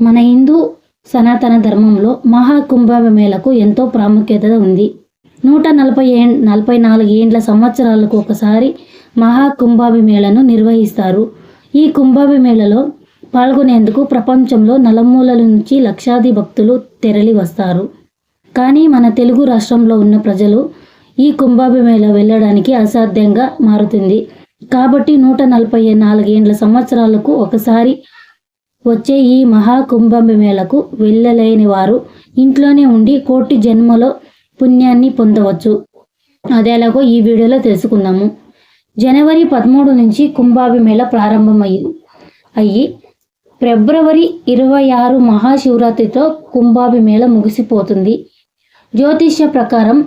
మన హిందూ సనాతన ధర్మంలో మహాకుంభమేళకు ఎంతో ప్రాముఖ్యత ఉంది. నూట నలభై ఏ నలభై నాలుగు ఏండ్ల సంవత్సరాలకు ఒకసారి మహాకుంభాభిమేళను నిర్వహిస్తారు. ఈ కుంభాభిమేళలో పాల్గొనేందుకు ప్రపంచంలో నలుమూలల నుంచి లక్షాది భక్తులు తెరలి వస్తారు. కానీ మన తెలుగు రాష్ట్రంలో ఉన్న ప్రజలు ఈ కుంభాభిమేళ వెళ్ళడానికి అసాధ్యంగా మారుతుంది. కాబట్టి నూట నలభై నాలుగేండ్ల సంవత్సరాలకు ఒకసారి వచ్చే ఈ మహాకుంభమేళకు వెళ్ళలేని వారు ఇంట్లోనే ఉండి కోటి జన్మలో పుణ్యాన్ని పొందవచ్చు. అదేలాగో ఈ వీడియోలో తెలుసుకుందాము. జనవరి పదమూడు నుంచి కుంభాభిమేళ ప్రారంభమయ్యి అయ్యి ఫిబ్రవరి ఇరవై ఆరు మహాశివరాత్రితో కుంభాభిమేళ ముగిసిపోతుంది. జ్యోతిష్య ప్రకారం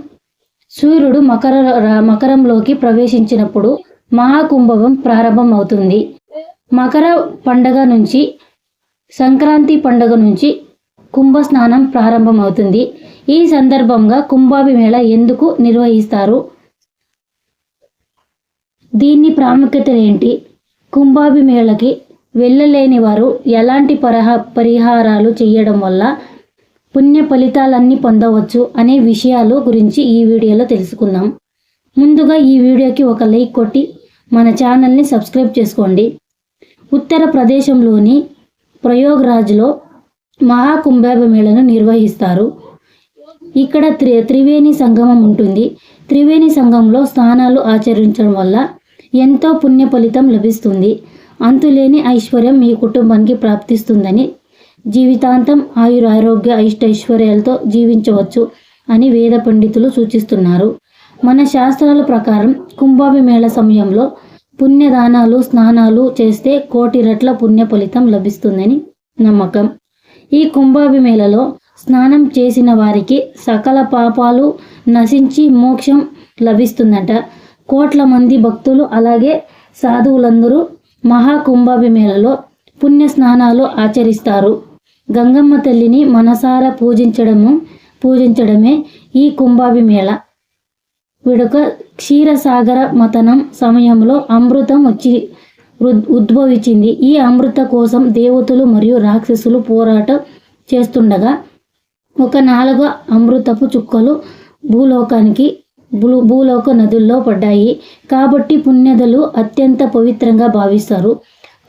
సూర్యుడు మకర మకరంలోకి ప్రవేశించినప్పుడు మహాకుంభం ప్రారంభం అవుతుంది మకర పండగ నుంచి సంక్రాంతి పండుగ నుంచి కుంభ స్నానం ప్రారంభమవుతుంది. ఈ సందర్భంగా కుంభాభిమేళ ఎందుకు నిర్వహిస్తారు? దీన్ని ప్రాముఖ్యత ఏంటి? కుంభాభిమేళకి వెళ్ళలేని వారు ఎలాంటి పరహ పరిహారాలు చేయడం వల్ల పుణ్య ఫలితాలన్నీ పొందవచ్చు అనే విషయాలు గురించి ఈ వీడియోలో తెలుసుకుందాం. ముందుగా ఈ వీడియోకి ఒక లైక్ కొట్టి మన ఛానల్ని సబ్స్క్రైబ్ చేసుకోండి. ఉత్తరప్రదేశంలోని ప్రయోగ్రాజ్లో మహాకుంభమేళను నిర్వహిస్తారు. ఇక్కడ త్రి త్రివేణి సంగమం ఉంటుంది. త్రివేణి సంఘంలో స్నానాలు ఆచరించడం వల్ల ఎంతో పుణ్య ఫలితం లభిస్తుంది. అంతులేని ఐశ్వర్యం మీ కుటుంబానికి ప్రాప్తిస్తుందని జీవితాంతం ఆయుర ఆరోగ్య ఐష్టైశ్వర్యాలతో జీవించవచ్చు అని వేద పండితులు సూచిస్తున్నారు. మన శాస్త్రాల ప్రకారం కుంభాభిమేళ సమయంలో పుణ్యదానాలు స్నానాలు చేస్తే కోటి రెట్ల పుణ్య ఫలితం లభిస్తుందని నమ్మకం. ఈ కుంభాభిమేళలో స్నానం చేసిన వారికి సకల పాపాలు నశించి మోక్షం లభిస్తుందట. కోట్ల మంది భక్తులు అలాగే సాధువులందరూ మహాకుంభాభిమేళలో పుణ్య స్నానాలు ఆచరిస్తారు. గంగమ్మ తల్లిని మనసారా పూజించడము పూజించడమే ఈ కుంభాభిమేళ. విడక క్షీరసాగర మతనం సమయంలో అమృతం వచ్చి ఉద్- ఉద్భవించింది. ఈ అమృత కోసం దేవతలు మరియు రాక్షసులు పోరాటం చేస్తుండగా ఒక నాలుగు అమృతపు చుక్కలు భూలోకానికి భూ భూలోక నదుల్లో పడ్డాయి. కాబట్టి పుణ్యదలు అత్యంత పవిత్రంగా భావిస్తారు.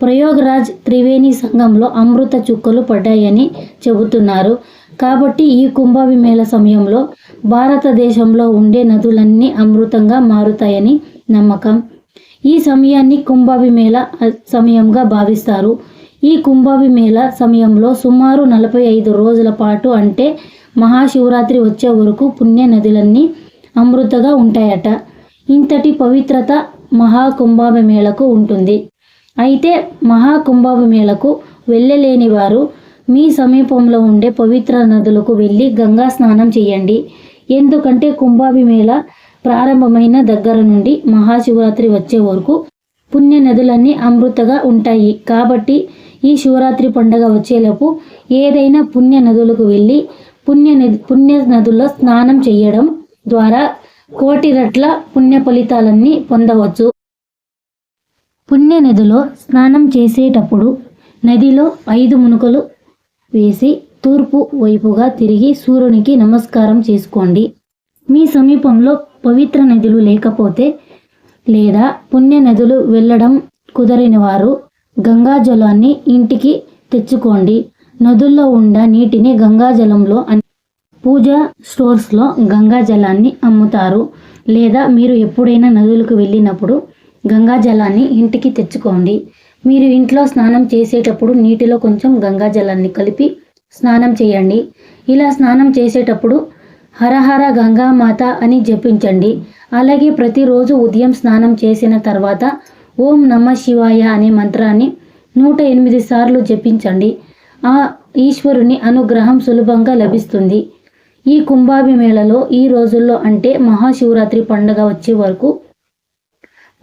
ప్రయోగరాజ్ త్రివేణి సంఘంలో అమృత చుక్కలు పడ్డాయని చెబుతున్నారు. కాబట్టి ఈ కుంభాభిమేళ సమయంలో భారతదేశంలో ఉండే నదులన్నీ అమృతంగా మారుతాయని నమ్మకం. ఈ సమయాన్ని కుంభాభిమేళ సమయంగా భావిస్తారు. ఈ కుంభాభిమేళ సమయంలో సుమారు నలభై ఐదు రోజుల పాటు అంటే మహాశివరాత్రి వచ్చే వరకు పుణ్య నదులన్నీ అమృతగా ఉంటాయట. ఇంతటి పవిత్రత మహాకుంభాభిమేళకు ఉంటుంది. అయితే మహాకుంభాభిమేళకు వెళ్ళలేని వారు మీ సమీపంలో ఉండే పవిత్ర నదులకు వెళ్ళి గంగా స్నానం చేయండి. ఎందుకంటే కుంభాభిమేళ ప్రారంభమైన దగ్గర నుండి మహాశివరాత్రి వచ్చే వరకు పుణ్య నదులన్నీ అమృతగా ఉంటాయి. కాబట్టి ఈ శివరాత్రి పండగ వచ్చేలోపు ఏదైనా పుణ్య నదులకు వెళ్ళి పుణ్య నది పుణ్య నదుల్లో స్నానం చేయడం ద్వారా కోటి రెట్ల పుణ్య ఫలితాలన్నీ పొందవచ్చు. పుణ్య నదిలో స్నానం చేసేటప్పుడు నదిలో ఐదు మునుకలు వేసి తూర్పు వైపుగా తిరిగి సూర్యునికి నమస్కారం చేసుకోండి. మీ సమీపంలో పవిత్ర నదులు లేకపోతే లేదా పుణ్య నదులు వెళ్ళడం కుదరని వారు గంగా జలాన్ని ఇంటికి తెచ్చుకోండి. నదుల్లో ఉన్న నీటిని గంగాజలంలో పూజా స్టోర్స్లో గంగాజలాన్ని అమ్ముతారు. లేదా మీరు ఎప్పుడైనా నదులకు వెళ్ళినప్పుడు గంగాజలాన్ని ఇంటికి తెచ్చుకోండి. మీరు ఇంట్లో స్నానం చేసేటప్పుడు నీటిలో కొంచెం గంగా జలాన్ని కలిపి స్నానం చేయండి. ఇలా స్నానం చేసేటప్పుడు హరహర గంగామాత అని జపించండి. అలాగే ప్రతిరోజు ఉదయం స్నానం చేసిన తర్వాత ఓం నమ శివాయ అనే మంత్రాన్ని నూట ఎనిమిది సార్లు జపించండి. ఆ ఈశ్వరుని అనుగ్రహం సులభంగా లభిస్తుంది. ఈ కుంభాభిమేళలో ఈ రోజుల్లో అంటే మహాశివరాత్రి పండుగ వచ్చే వరకు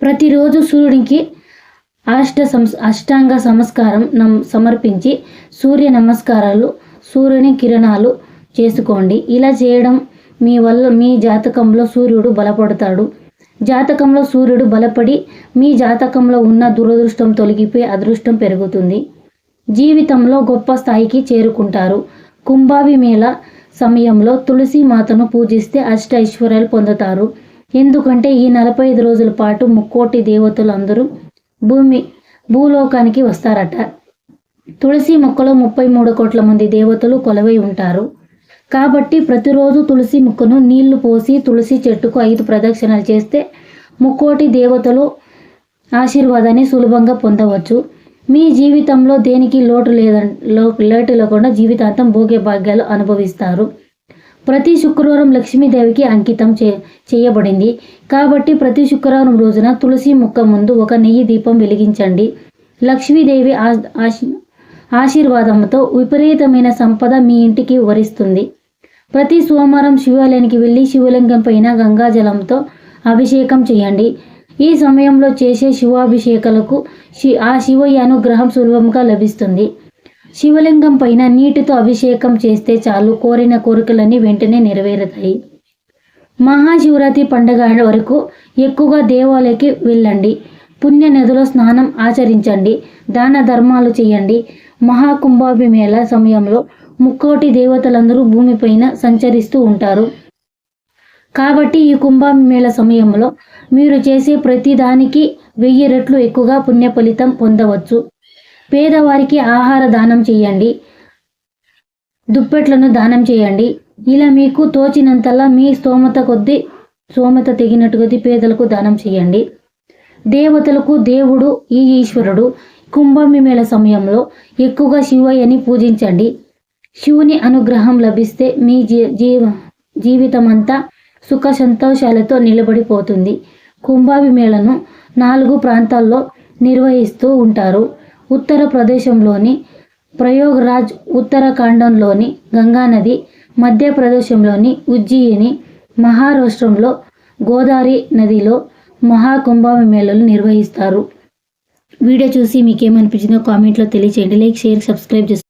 ప్రతిరోజు సూర్యునికి అష్ట సంస్ అష్టాంగ సంస్కారం నం సమర్పించి సూర్య నమస్కారాలు సూర్యుని కిరణాలు చేసుకోండి. ఇలా చేయడం మీ వల్ల మీ జాతకంలో సూర్యుడు బలపడతాడు. జాతకంలో సూర్యుడు బలపడి మీ జాతకంలో ఉన్న దురదృష్టం తొలగిపోయి అదృష్టం పెరుగుతుంది. జీవితంలో గొప్ప స్థాయికి చేరుకుంటారు. కుంభావి మేళ సమయంలో తులసి మాతను పూజిస్తే అష్ట ఐశ్వర్యాలు పొందుతారు. ఎందుకంటే ఈ నలభై ఐదు రోజుల పాటు ముక్కోటి దేవతలు అందరూ భూమి భూలోకానికి వస్తారట. తులసి మొక్కలో ముప్పై మూడు కోట్ల మంది దేవతలు కొలవై ఉంటారు. కాబట్టి ప్రతిరోజు తులసి మొక్కను నీళ్ళు పోసి తులసి చెట్టుకు ఐదు ప్రదక్షిణలు చేస్తే ముక్కోటి దేవతలు ఆశీర్వాదాన్ని సులభంగా పొందవచ్చు. మీ జీవితంలో దేనికి లోటు లేదం లో- లోటు లేకుండా జీవితాంతం భోగ్య భాగ్యాలు అనుభవిస్తారు. ప్రతి శుక్రవారం లక్ష్మీదేవికి అంకితం చే చేయబడింది. కాబట్టి ప్రతి శుక్రవారం రోజున తులసి మొక్క ముందు ఒక నెయ్యి దీపం వెలిగించండి. లక్ష్మీదేవి ఆశీర్వాదంతో విపరీతమైన సంపద మీ ఇంటికి వరిస్తుంది. ప్రతి సోమవారం శివాలయానికి వెళ్ళి శివలింగం పైన గంగాజలంతో అభిషేకం చేయండి. ఈ సమయంలో చేసే శివాభిషేకాలకు శి- ఆ శివయ్య అనుగ్రహం సులభంగా లభిస్తుంది. శివలింగం పైన నీటితో అభిషేకం చేస్తే చాలు కోరిన కోరికలన్నీ వెంటనే నెరవేరుతాయి. మహాశివరాత్రి పండుగ వరకు ఎక్కువగా దేవాలయకి వెళ్ళండి. పుణ్య నదిలో స్నానం ఆచరించండి. దాన ధర్మాలు చేయండి. మహాకుంభాభిమేళ సమయంలో ముక్కోటి దేవతలందరూ భూమిపైన సంచరిస్తూ ఉంటారు. కాబట్టి ఈ కుంభమేళ సమయంలో మీరు చేసే ప్రతి దానికి వెయ్యి రెట్లు ఎక్కువగా పుణ్య ఫలితం పొందవచ్చు. పేదవారికి ఆహార దానం చేయండి. దుప్పెట్లను దానం చేయండి. ఇలా మీకు తోచినంతలా మీ స్తోమత కొద్దీ స్తోమత తెగినట్టు కొద్దీ పేదలకు దానం చేయండి. దేవతలకు దేవుడు ఈ ఈశ్వరుడు. కుంభమేళ మేళ సమయంలో ఎక్కువగా శివయ్యని పూజించండి. శివుని అనుగ్రహం లభిస్తే మీ జీ జీవ జీవితమంతా సుఖ సంతోషాలతో నిలబడిపోతుంది. కుంభాభిమేళను నాలుగు ప్రాంతాల్లో నిర్వహిస్తూ ఉంటారు. ఉత్తర ప్రదేశంలోని ప్రయోగరాజ్ ఉత్తరాఖండంలోని గంగానది మధ్యప్రదేశంలోని ఉజ్జయిని మహారాష్ట్రంలో గోదావరి నదిలో మహాకుంభమేళలు నిర్వహిస్తారు. వీడియో చూసి మీకేమనిపించిందో కామెంట్లో తెలియచేయండి. లైక్ షేర్ సబ్స్క్రైబ్ చేసుకోండి